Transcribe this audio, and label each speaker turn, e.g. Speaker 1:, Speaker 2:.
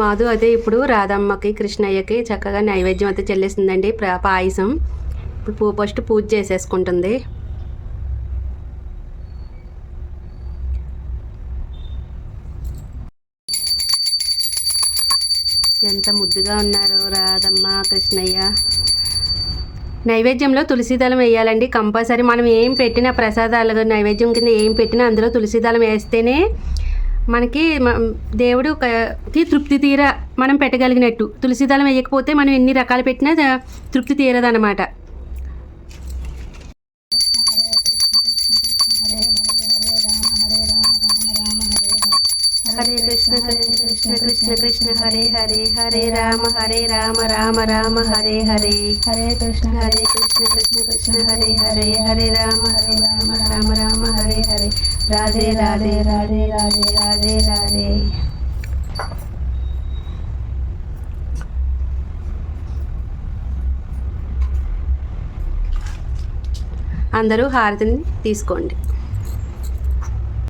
Speaker 1: మాధు అయితే ఇప్పుడు రాధమ్మకి కృష్ణయ్యకి చక్కగా నైవేద్యం అయితే చెల్లిస్తుందండి పాయసం. ఇప్పుడు ఫస్ట్ పూజ చేసేసుకుంటుంది. ఎంత ముద్దుగా ఉన్నారు రాధమ్మ కృష్ణయ్య. నైవేద్యంలో తులసిదళం వేయాలండి. కంపల్సరీ మనం ఏం పెట్టినా ప్రసాదాలు నైవేద్యం కింద ఏం పెట్టినా అందులో తులసిదళం వేస్తేనే మనకి మ- దేవుడుకి తృప్తి తీర మనం పెట్టగలిగినట్టు. తులసి దళం వేయకపోతే మనం ఎన్ని రకాలు పెట్టినా తృప్తి తీరదనమాట హరే కృష్ణ హరే కృష్ణ కృష్ణ కృష్ణ హరే హరే హరే రామ హరే రామ రామ రామ హరే హరే.
Speaker 2: హరే కృష్ణ.
Speaker 1: హరే కృష్ణ కృష్ణ కృష్ణ హరే హరే హరే రామ హరే రామ రామ రామ హరే రాధే రాధే రాధే రాధే రాధే రాధే. అందరూ హారతిని తీసుకోండి.